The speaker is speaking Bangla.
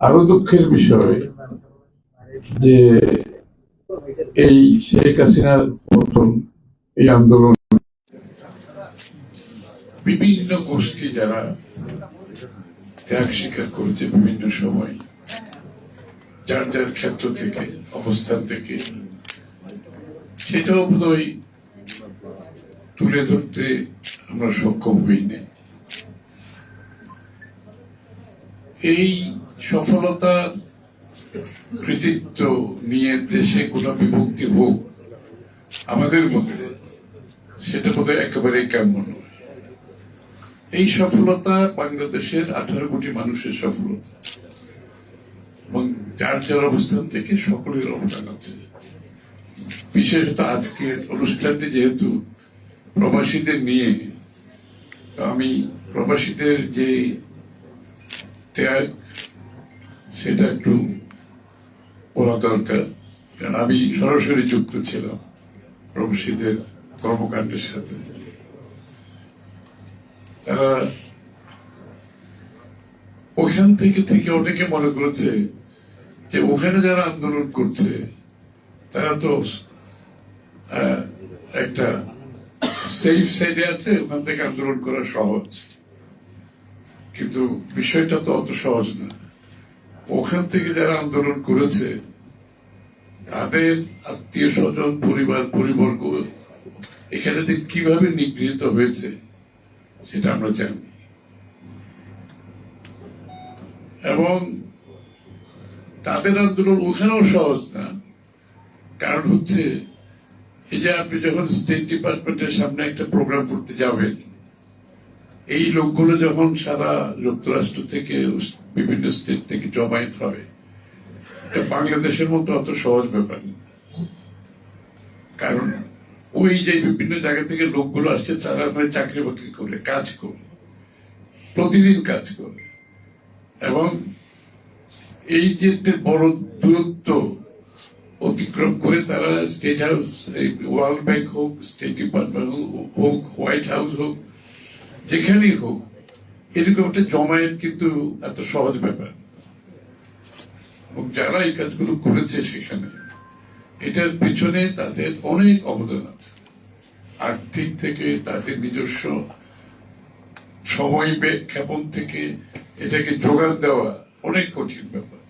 আরও দুঃখের বিষয় যে এই শেখ হাসিনার মতন এই আন্দোলন বিভিন্ন গোষ্ঠী যারা ত্যাগ স্বীকার করেছে বিভিন্ন সময়, যার যার ক্ষেত্র থেকে, অবস্থান থেকে, সেটাও বোধহয় তুলে ধরতে আমরা সক্ষম হইনি। এই সফলতা কৃতিত্ব নিয়ে দেশে কোনো বিভক্তি হোক, আমাদের মধ্যে সেটা বোধহয় একেবারেই কাম্য নয়। এই সফলতা বাংলাদেশের আঠারো কোটি মানুষের সফলতা এবং যার যার অবস্থান থেকে সকলের অবদান আছে। বিশেষত আজকের অনুষ্ঠানটি যেহেতু প্রবাসীদের নিয়ে, আমি প্রবাসীদের যে ত্যাগ সেটা একটু বলা দরকার। কারণ আমি সরাসরি যুক্ত ছিলাম প্রবাসীদের কর্মকাণ্ডের সাথে। তারা ওখান থেকে থেকে অনেকে মনে করেছে যে ওখানে যারা আন্দোলন করছে, তারা তো একটা সেফ সাইডে আছে, ওখান থেকে আন্দোলন করা সহজ। কিন্তু বিষয়টা তো অত সহজ না। ওখান থেকে যারা আন্দোলন করেছে, তাদের আত্মীয় স্বজন, পরিবার, পরিবর্গ, এখানে যে কীভাবে নিগৃহীত হয়েছে, সেটা আমরা জানি। এবং তাদের আন্দোলন ওখানেও সহজ না। কারণ হচ্ছে, এই যে আপনি যখন স্টেট ডিপার্টমেন্টের সামনে একটা প্রোগ্রাম করতে যাবেন এই লোকগুলো যখন সারা যুক্তরাষ্ট্র থেকে বিভিন্ন স্টেট থেকে জমায়েত হয় বাংলাদেশের মতো অত সহজ ব্যাপার না। কারণ ওই যে বিভিন্ন জায়গা থেকে লোকগুলো আসছে, তারা ওখানে চাকরি বাকরি করে, কাজ করে, প্রতিদিন কাজ করে। এবং এই যে একটা বড় দূরত্ব অতিক্রম করে তারা স্টেট হাউস ওয়ার্ল্ড ব্যাংক হোক স্টেট ডিপার্টমেন্ট হোক হোয়াইট হাউস হোক যেখানেই হোক, এরকম একটা জমায়েত কিন্তু এত সহজ ব্যাপার। এবং যারা এই কাজগুলো করেছে সেখানে, এটার পিছনে তাদের অনেক অবদান আছে। আর্থিক থেকে তাদের নিজস্ব সময় ক্ষেপণ থেকে এটাকে জোগাড় দেওয়া অনেক কঠিন ব্যাপার।